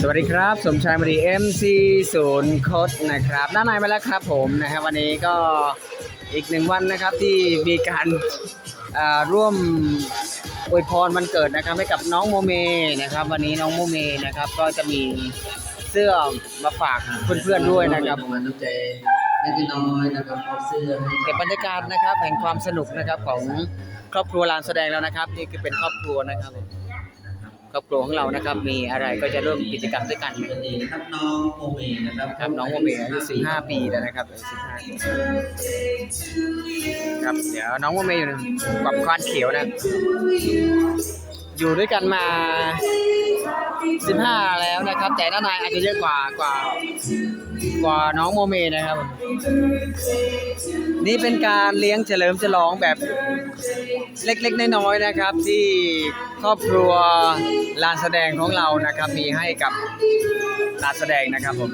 สวัสดีครับ สมชายมรี MC ศูนย์โคดนะครับด้านในมาแล้วครับผมนะครับวันนี้ก็อีกหนึ่งวันนะครับที่มีการอ่าร่วมอวยพรวันเกิดนะครับให้กับน้องโมเมนะครับ วันนี้น้องโมเมนะครับก็จะมีเสื้อมาฝากเพื่อนๆด้วยนะครับมันน้ำใจเล็กน้อยนะครับมอบเสื้อให้เก็บบรรยากาศนะครับแห่งความสนุกนะครับของครอบครัวลานแสดงแล้วนะครับ นี่คือเป็นครอบครัวนะครับ ครอบครัวของเรานะครับ มีอะไรก็จะร่วมกิจกรรมด้วยกันวันนี้นะครับน้องโมเมนะครับครับน้องโมเมอายุ15 ปีแล้วนะครับอายุ15ปีครับเดี๋ยวน้องโมเมอยู่กับควานเขียวนะ อยู่ด้วยกันมา 15 แล้วนะครับ แต่ด้านในอาจจะเยอะกว่ากว่ากว่าน้องโมเมนะครับนี่เป็นการเลี้ยงเฉลิมฉลองแบบเล็กๆน้อยๆนะครับ ที่ครอบครัวลานแสดงของเรานะครับ มีให้กับลานแสดงนะครับผม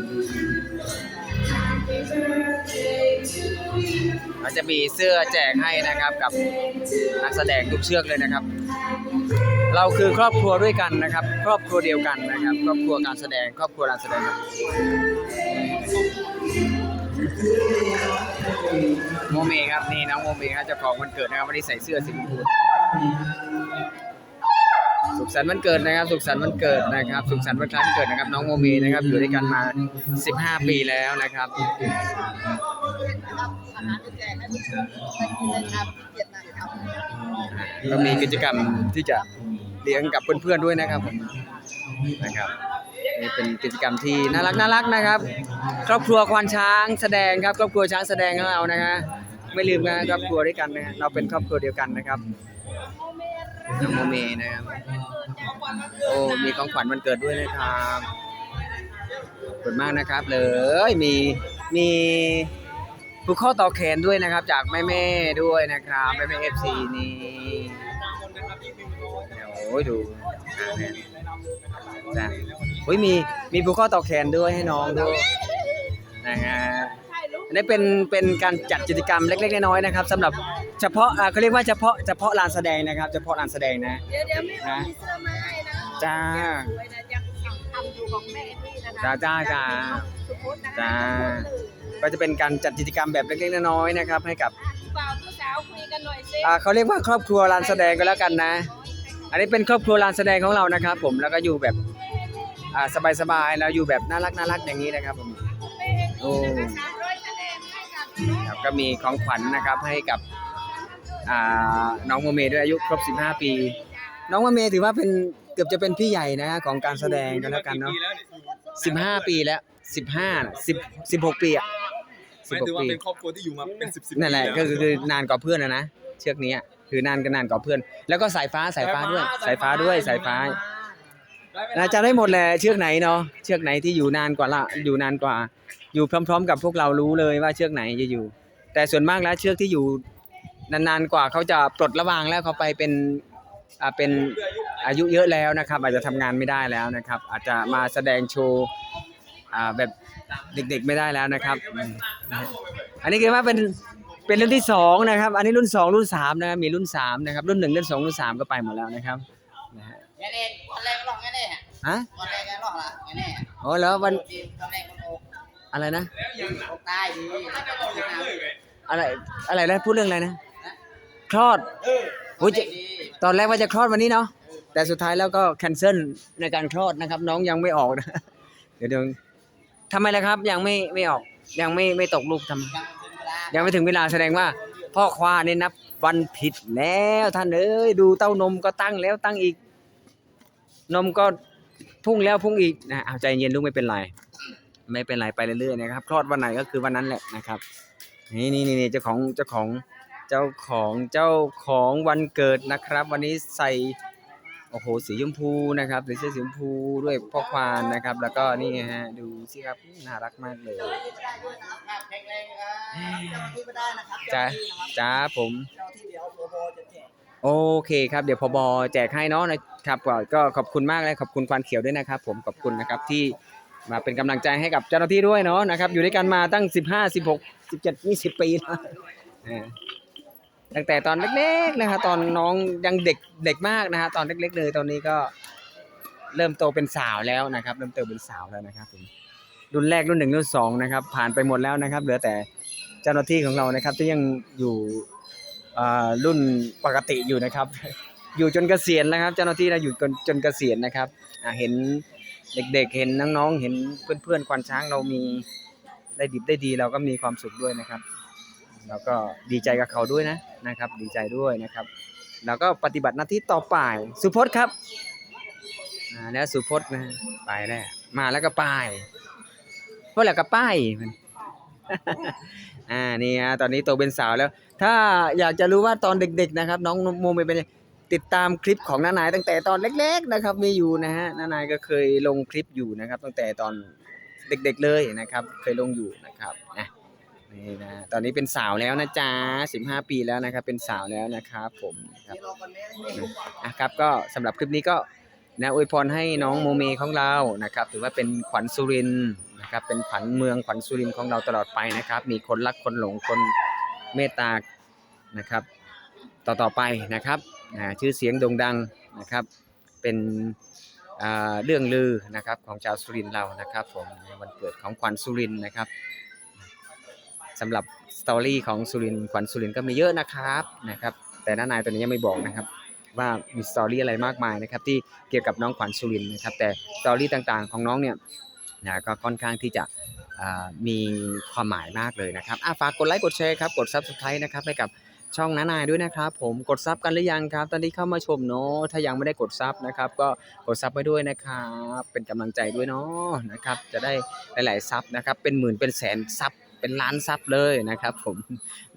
เราจะมีเสื้อแจกให้นะครับกับนักแสดงทุกเชือกเลยนะครับ เราคือครอบครัวด้วยกันนะครับ ครอบครัวเดียวกันนะครับ ครอบครัวการแสดง ครอบครัวลานแสดงครับโมเมครับนี่น้องโมเมครับเจ้าของวันเกิดนะครับวันนี้ใส่เสื้อสีชมพูสุขสันต์วันเกิดนะครับ สุขสันต์วันเกิดนะครับ สุขสันต์วันคล้ายวันเกิดนะครับ น้องโมเมนะครับ อยู่ด้วยกันมา 15 ปีแล้วนะครับก็มีกิจกรรมที่จะ เลี้ยงกับเพื่อนๆด้วยนะครับผมนะครับนี่เป็นกิจกรรมที่น่ารักน่ารักนะครับ ครอบครัวควานช้างแสดงครับครอบครัวช้างแสดงของเรานะฮะไม่ลืมนะครอบครัวด้วยกันนะเราเป็นครอบครัวเดียวกันนะครับน้องโมเมนะครับโอ้มีของขวัญวันเกิดด้วยนะครับขอบคุณมากนะครับ เลยมีมีผูกข้อต่อแขนด้วยนะครับ จากแม่แม่ด้วยนะครับแม่แม่เอฟซีนี่ โอ้ยดูอ่าเนี่ยจ้ะโอ้ยมีมีผูกข้อต่อแขนด้วยให้น้องด้วยนะฮะอันนี้เป็นเป็นการจัดกิจกรรมเล็กๆน้อยๆนะครับสำหรับเฉพาะอ่าเขาเรียกว่าเฉพาะเฉพาะลานแสดงนะครับ เฉพาะลานแสดงนะ เดี๋ยวเดี๋ยวไม่เอามีเสื้อมาให้นะจ้า สวยนะยังสั่งทำอยู่ของแม่นี่นะจ้าจ้าจ้าสุพจน์นะคะจ้า ก็จะเป็นการจัดกิจกรรมแบบเล็กๆน้อยๆนะครับให้กับผู้บ่าวผู้สาวคุยกันหน่อยสิ อ่าเขาเรียกว่าครอบครัวลานแสดงก็แล้วกันนะอั นนี้เป็นครอบครัวลานแสดงของเรานะครับ ผมแล้วก็อยู่แบบอ่าสบายๆแล้วอยู่แบบน่ารักน่ารักอย่างนี้นะครับผมโอ้สามร้อยคะแนนให้กับครับก็มีของขวัญนะครับให้กับอ่าน้องโมเมด้วยอายุครบ 15 ปี น้องโมเมถือว่าเป็นเกือบจะเป็นพี่ใหญ่นะของการแสดงกันแล้วกันเนาะ15 ปีแล้ว 15น่ะ10 16 ปีอะหมายถึง16ว่าปีเป็นครอบครัวที่อยู่มาเป็นสิบสิบนั่นแหละก็คือคือนานกว่าเพื่อนนะนะเชือกนี้อะ คือนานก็นานกว่าเพื่อน แล้วก็สายฟ้าสายฟ้าด้วย สายฟ้าด้วยสายฟ้านะจะได้หมดแหละเชือกไหนเนาะเชือกไหนที่อยู่นานกว่าละอยู่นานกว่า อยู่พร้อม ๆ กับพวกเรารู้เลยว่าเชือกไหนจะอยู่ แต่ส่วนมากแล้วเชือกที่อยู่นานๆกว่าเขาจะปลดระวางแล้วเขาไปเป็นอ่าเป็นอายุเยอะแล้วนะครับ อาจจะทำงานไม่ได้แล้วนะครับ อาจจะมาแสดงโชว์อ่าแบบเด็กๆไม่ได้แล้วนะครับอืมอันนี้คือว่าเป็น เป็นรุ่นที่สองนะครับ อันนี้รุ่นสองรุ่นสามนะครับ มีรุ่นสามนะครับ รุ่นหนึ่งรุ่นสองรุ่นสามก็ไปหมดแล้วนะครับนะฮะ nghe nè con lên con nghe nè ฮะ con lên cái lọ là nghe nè โอ้แล้ววัน con lên con ục อะไรนะ ục tai đi อะไรอะไรนะพูดเรื่องอะไรนะ คลอดโอ้ยจะ đi ตอนแรกว่าจะคลอดวันนี้เนาะแต่สุดท้ายแล้วก็แคนเซิลในการคลอดนะครับ น้องยังไม่ออกนะเดี๋ยวเดี๋ยวทำไมล่ะครับ ยังไม่ไม่ออก ยังไม่ไม่ตกลูกทำไม đang ยังไม่ถึงเวลาแสดงว่า พ่อควาเนี่ยนับวันผิดแล้วท่านเอ้ยดูเต้านมก็ตั้งแล้วตั้งอีก นมก็พุ่งแล้วพุ่งอีกนะเอาใจเย็นลูกไม่เป็นไร ไม่เป็นไรไปเรื่อยๆนะครับคลอดวันไหนก็คือวันนั้นแหละนะครับ นี่นี่นี่เจ้าของเจ้าของเจ้าของเจ้าของวันเกิดนะครับ วันนี้ใส่ โอ้โหสีชมพูนะครับใส่เสื้อสีชมพูด้วยพ่อควานนะครับ แล้วก็นี่ฮะดูสิครับน่ารักมากเลยจ้าจ้าผมโอเคครับเดี๋ยวพบแจกให้เนาะนะครับก็ก็ขอบคุณมากเลยขอบคุณควานเขียวด้วยนะครับ ผมขอบคุณนะครับที่มาเป็นกำลังใจให้กับเจ้าหน้าที่ด้วยเนาะนะครับ อยู่ด้วยกันมาตั้ง 15 16 17 20 ปีแล้วเออ ตั้งแต่ตอนเล็กๆนะครับตอนน้องยังเด็กเด็กมากนะฮะตอนเล็กๆเลยตอนนี้ก็เริ่มโตเป็นสาวแล้วนะครับ เริ่มโตเป็นสาวแล้วนะครับผมรุ่นแรกรุ่นหนึ่งรุ่นสองนะครับ ผ่านไปหมดแล้วนะครับ เหลือแต่เจ้าหน้าที่ของเรานะครับ ที่ยังอยู่อ่ารุ่นปกติอยู่นะครับ อยู่จนเกษียณแล้วครับ เจ้าหน้าที่เราอยู่จนจนเกษียณนะครับเห็นเด็กๆ เห็นน้องๆ เห็นเพื่อนๆควานช้างเรามีได้ดิบได้ดีเราก็มีความสุขด้วยนะครับ เราก็ดีใจกับเขาด้วยนะนะครับ ดีใจด้วยนะครับ แล้วก็ปฏิบัติหน้าที่ต่อไปสุพจน์ครับอ่าแล้วสุพจน์นะไปแล้วมาแล้วก็ไปเพราะแล้วก็ไปมันอ่านี่ฮะตอนนี้โตเป็นสาวแล้ว ถ้าอยากจะรู้ว่าตอนเด็ก ๆ นะครับ น้องโมเมเป็นไงติดตามคลิปของน้านายตั้งแต่ตอนเล็ก ๆ นะครับ มีอยู่นะฮะน้านายก็เคยลงคลิปอยู่นะครับ ตั้งแต่ตอนเด็ก ๆ เลยนะครับ เคยลงอยู่นะครับนะ นี่นะตอนนี้เป็นสาวแล้วนะจ๊ะ15ปีแล้วนะครับ เป็นสาวแล้วนะครับผมครับนะครับก็สำหรับคลิปนี้ก็นะอวยพรให้น้องโมเมของเรานะครับถือว่าเป็นขวัญสุรินนะครับเป็นขวัญเมืองขวัญสุรินของเราตลอดไปนะครับ มีคนรักคนหลงคนเมตตานะครับ ต่อต่อไปนะครับนะชื่อเสียงโด่งดังนะครับเป็นเรื่องลือนะครับของชาวสุรินเรานะครับผมวันเกิดของขวัญสุรินนะครับ สำหรับสตอรี่ของสุรินขวัญสุรินก็มีเยอะนะครับนะครับ แต่น้านายตัวนี้ยังไม่บอกนะครับ ว่ามีสตอรี่อะไรมากมายนะครับ ที่เกี่ยวกับน้องขวัญสุรินนะครับ แต่สตอรี่ต่างๆของน้องเนี่ยนะก็ค่อนข้างที่จะมีความหมายมากเลยนะครับอะฝากกดไลค์กดแชร์ครับกด Subscribe นะครับให้กับช่องน้านายด้วยนะครับผมกดซับกันหรือยังครับ ตอนนี้เข้ามาชมเนาะถ้ายังไม่ได้กดซับนะครับ ก็กดซับไว้ด้วยนะครับ เป็นกำลังใจด้วยเนาะนะครับ จะได้หลาย ๆซับนะครับ เป็นหมื่นเป็นแสนซับ เป็นล้านซับเลยนะครับผม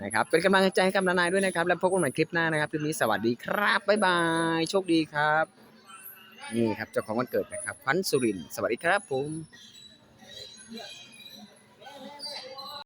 นะครับเป็นกำลังใจให้กับนายด้วยนะครับ แล้วพบกันใหม่คลิปหน้านะครับคลิปนี้สวัสดีครับบ๊ายบายโชคดีครับนี่ครับเจ้าของวันเกิดนะครับขวัญสุรินสวัสดีครับผม